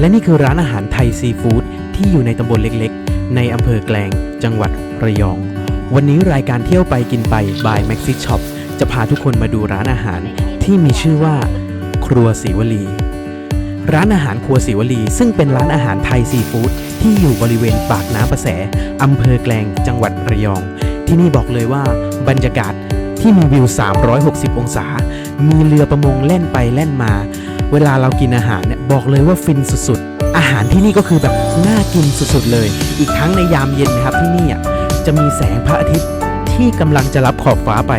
และนี่คือร้านอาหารไทยซีฟู้ดที่อยู่ในตำบลเล็กๆ ในอำเภอแกลง จังหวัดระยอง วันนี้รายการเที่ยวไปกินไป by Maxi Shop จะพาทุกคนมาดูร้านอาหารที่มีชื่อว่า ครัวศรีวลี ร้านอาหารครัวศรีวลี ซึ่งเป็นร้านอาหารไทยซีฟู้ดที่อยู่บริเวณปากน้ำประแสอำเภอแกลง จังหวัดระยอง ที่นี่บอกเลยว่าบรรยากาศที่มีวิว 360 องศา มีเรือประมงแล่นไปแล่นมา เวลาเรากินอาหารเนี่ยบอกเลยว่าฟินสุดๆ อาหารที่นี่ก็คือแบบน่ากินสุดๆเลย อีกทั้งในยามเย็นนะครับที่นี่อะจะมีแสงพระอาทิตย์ที่กำลังจะรับขอบฟ้าไป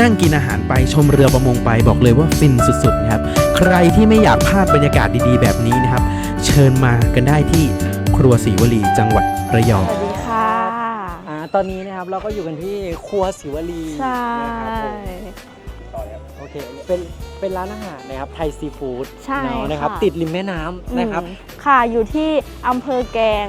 นั่งกินอาหารไปชมเรือประมงไปบอกเลยว่าฟินสุดๆนะครับ ใครที่ไม่อยากพลาดบรรยากาศดีๆ แบบนี้นะครับ เชิญมากันได้ที่ครัวศรีวลีจังหวัดระยอง สวัสดีค่ะ อ่าตอนนี้นะครับเราก็อยู่กันที่ครัวศิวลีใช่ นะครับผม โอเค เป็น เป็นร้านอาหารนะครับ ไทยซีฟู้ดใช่เนาะนะครับ ค่ะ ติดริมแม่น้ำนะครับอืมค่ะอยู่ที่อำเภอแกลง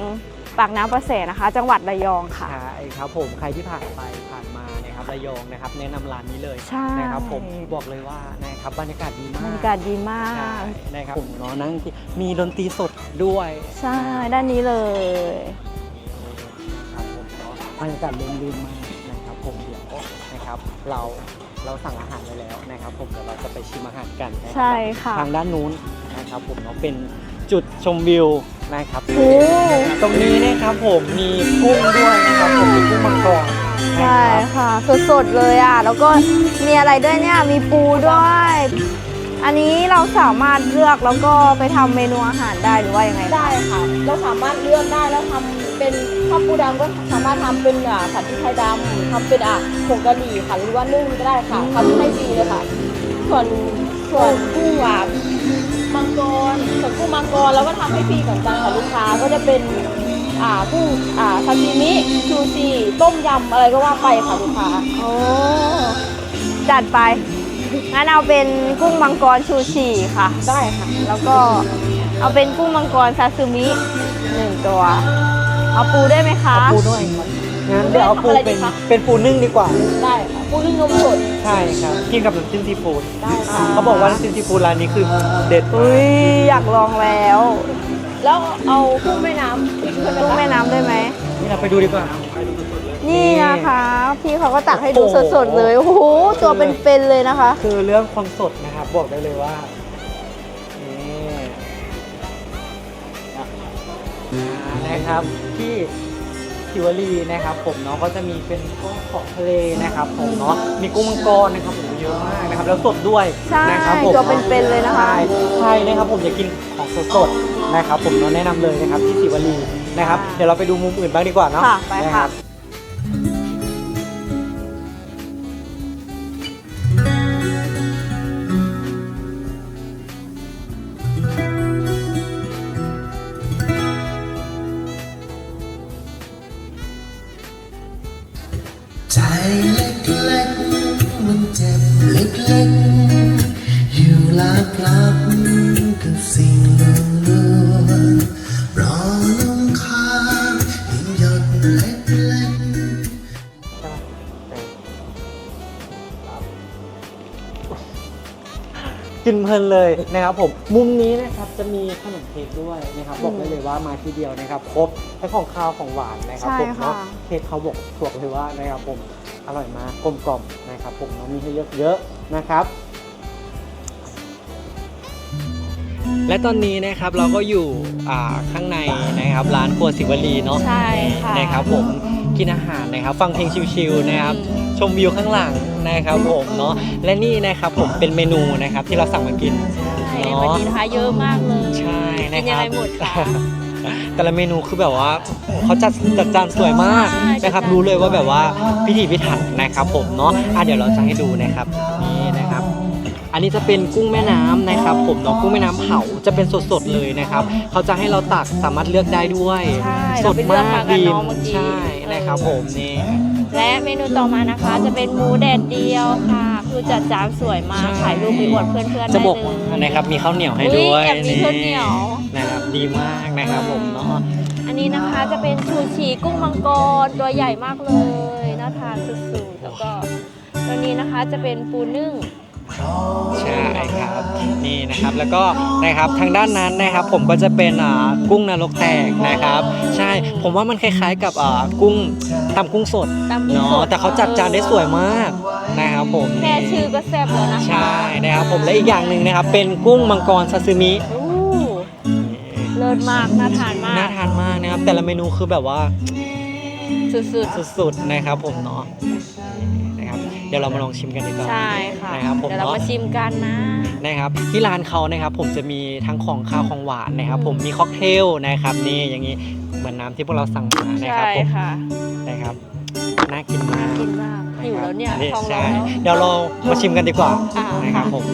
ปากน้ำประแสนะคะ จังหวัดระยองค่ะ ใช่ครับผม ใครที่ผ่านไปผ่านมานะครับระยองนะครับ แนะนำร้านนี้เลยใช่นะครับผม บอกเลยว่านะครับบรรยากาศดีมากบรรยากาศดีมาใช่กนะครับผมเนาะนั่งที่มีดนตรีสดด้วยใช่ด้านนี้เลย นะครับผมเนาะบรรยากาศร่มรื่นมากนะครับ ผมเดี๋ยวนะครับเราเราสั่งอาหารไว้แล้วนะครับ ผมเดี๋ยวเราจะไปชิมอาหารกันนะครับใช่ค่ะทางด้านนู้นนะครับ ผมเนาะเป็นจุดชมวิวนะครับ โอ้ ตรงนี้นะครับผมมีกุ้งด้วยนะครับผมมีกุ้งมังกรใช่ค่ะ สดๆเลยอะ แล้วก็มีอะไรด้วยเนี่ย มีปูด้วย อันนี้เราสามารถเลือกแล้วก็ไปทำเมนูอาหารได้หรือว่ายังไงคะได้ค่ะ เราสามารถเลือกได้แล้วทำ เป็นข้าวปูดำก็สามารถทำเป็นอ่าผัดพริกไทยดำทำเป็นอะผงกะหรี่ค่ะหรือว่านึ่งก็ได้ค่ะทำให้ฟรีเลยค่ะ ส่วนส่วนกุ้งอะมังกรส่วนกุ้งมังกรเราก็ทำให้ฟรีเหมือนกันค่ะลูกค้าก็จะเป็นอ่ากุ้งอ่าซาซิมิชูชีต้มยำอะไรก็ว่าไปค่ะลูกค้า โอ้จัดไป งั้นเอาเป็นกุ้งมังกรชูชีค่ะ ได้ค่ะ แล้วก็เอาเป็นกุ้งมังกรซาซิมิหนึ่งตัว เอาปูได้ไหมคะเอาปูด้วยครับงั้นเดี๋ยวเอาปูเป็นอะไรดีคะเป็นปูนึ่งดีกว่า ได้ค่ะปูนึ่งนมสด ใช่ครับกินกับน้ำจิ้มซีฟู้ดได้ค่ะ เขาบอกว่าน้ำจิ้มซีฟู้ดร้านนี้คือเด็ดอุ้ยอยากลองแล้ว แล้วเอากุ้งแม่น้ำอีกคนกุ้งไหมแม่คะน้ำได้ไหม นี่เราไปดูดีกว่า นี่นะคะ พี่เขาก็ตักให้ดูโอ้โห สดๆเลย โอ้โห ตัวเป็นๆเลยนะคะ คือเรื่องความสดนะครับบอกได้เลยว่า นะครับ ที่ทิวลีนะครับ ผมเนาะก็จะมีเป็นกุ้งของทะเลนะครับ ผมเนาะมีกุ้งมังกรนะครับผมเยอะมากนะครับ แล้วสดด้วยใช่นะครับผมตัวเป็นๆเลยนะคะ ใช่ใช่นะครับผมอยากกินของสดๆนะครับ ผมเนาะแนะนำเลยนะครับที่ทิวลีนะครับ เดี๋ยวเราไปดูมุมอื่นบ้างดีกว่าเนาะค่ะไปนค่ะรับ กินเพลินเลยนะครับผมมุมนี้นะครับจะมีขนมเค้กด้วยนะครับบอกได้เลยว่ามาทีเดียวนะครับครบทั้งของคาวของหวานนะครับใช่ผมค่ะเนาะเค้กเขาบอกบอกเลยว่านะครับผมอร่อยมากกลมกล่อมนะครับผมเนาะมีให้เลือกเยอะนะครับ และตอนนี้นะครับเราก็อยู่อ่าข้างในนะครับร้านครัวศิวลีเนาะใช่ค่ะนะครับผมกินอาหารนะครับ ฟังเพลงชิลๆนะครับ ชมวิวข้างหลังนะครับผมเนาะและนี่นะครับผมเป็นเมนูนะครับที่เราสั่งมากินใช่ในวันนี้นะคะเยอะมากเลยใช่กินะนคยังรับไงหมดคะแต่ละเมนูคือแบบว่าเขาจัดจัดจานสวยมากใช่นะครับจัดจานรู้เลยว่าแบบว่าพิถีพิถันนะครับผมเนาะอะเดี๋ยวเราจะให้ดูนะครับนี่นะครับ อันนี้จะเป็นกุ้งแม่น้ำนะครับ ผมเนาะกุ้งแม่น้ำเผาจะเป็นสดๆเลยนะครับ เขาจะให้เราตักสามารถเลือกได้ด้วย ใช่สดมากเราไปเลือกมากับดีน้องเมื่อกี้ ใช่นะครับผมนี่ และเมนูต่อมานะคะ จะเป็นหมูแดดเดียวค่ะ คือจัดจานสวยมากถ่ายรูปไปอวดเพื่อนๆจะได้บอกเลยนะครับมีข้าวเหนียวให้อุ๊ด้วยแอบมีข้าวเหนียว นะครับดีมากนะครับผมเนาะ อันนี้นะคะจะเป็นชูชีกุ้งมังกรตัวใหญ่มากเลยน่าทานสุดๆแล้วก็ตัวนี้นะคะจะเป็นปูนึ่ง ใช่ครับนี่นะครับแล้วก็นะครับทางด้านนั้นนะครับผมก็จะเป็นอ่ากุ้งนรกแตกนะครับ ใช่ผมว่ามันคล้ายๆกับอ่ากุ้งตำกุ้งสดตำกุ้งเนาะสดแต่เขาจัดจานได้สวยมากนะครับผม แค่ชื่อก็แซ่บแล้วนะคะใช่นะครับผมและอีกอย่างหนึ่งนะครับ เป็นกุ้งมังกรซาซิมิอู้เลิศมากน่าทานมาน่ากทานมากนะครับ แต่ละเมนูคือแบบว่าสุดสุดๆนะครับผมเนาะนะครับ เดี๋ยวเรามาลองชิมกันดีกว่าๆใช่ค่ะนะครับผมเดี๋ยวเราเนาะ มาชิมกันนะ นะครับที่ร้านเขานะครับผมจะมีทั้งของข้าวของหวานนะครับ ผมมีค็อกเทลนะครับนี่อย่างนี้เหมือนน้ำที่พวกเราสั่งมานะคใช่รับผมค่ะนะครับน่ากินมากกินมากหิวแล้วเนี่ยนี่ท้องร้ใช่องแล้วเดี๋ยวเรามาชิมกันดีกว่าอ่านะครับผม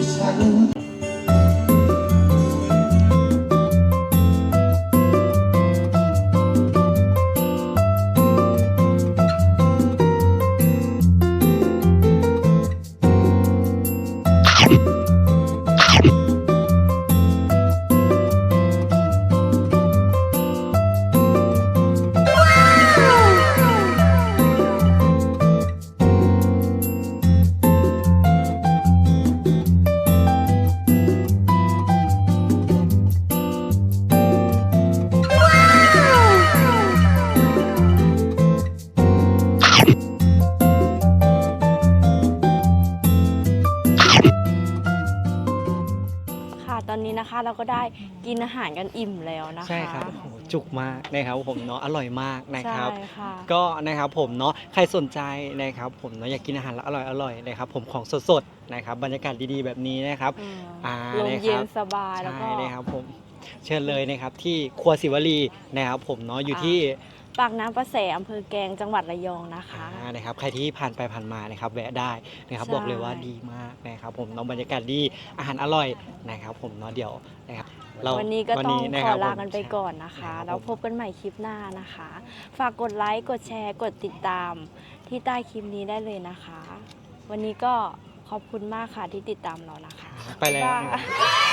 นนี้นะคะ เราก็ได้กินอาหารกันอิ่มแล้วนะคะ ใช่ครับโอ้โหจุกมากนะครับผมเนาะอร่อยมากนะครับ ใช่ค่ะ ก็นะครับผมเนาะใครสนใจนะครับผมเนาะอยากกินอาหารอร่อยอร่อยๆนะครับผมของสดๆนะครับบรรยากาศดีๆแบบนี้นะครับ อืมอ่าลมนะครับ เย็นสบายแล้วใช่ก็นะครับผมเชิญเลยนะครับที่ครัวศิวลีนะครับผมเนาะอยู่อ่าที่ ปากน้ำประแสอำเภอแกลงจังหวัดระยองนะคะ อ่านะครับใครที่ผ่านไปผ่านมานะครับแวะได้นะครับใช่ บอกเลยว่าดีมากนะครับผมเนาะบรรยากาศดีอาหารอร่อยนะครับผมเนาะเดี๋ยวนะครับเราวันนี้ก็ต้องะขคอรับลาผมกันไปก่อนนะคะครับแล้วพบกันใหม่คลิปหน้านะคะ ฝากกดไลค์กดแชร์กดติดตามที่ใต้คลิปนี้ได้เลยนะคะ วันนี้ก็ขอบคุณมากค่ะที่ติดตามเรานะคะไปแล้วบ๊ายบาย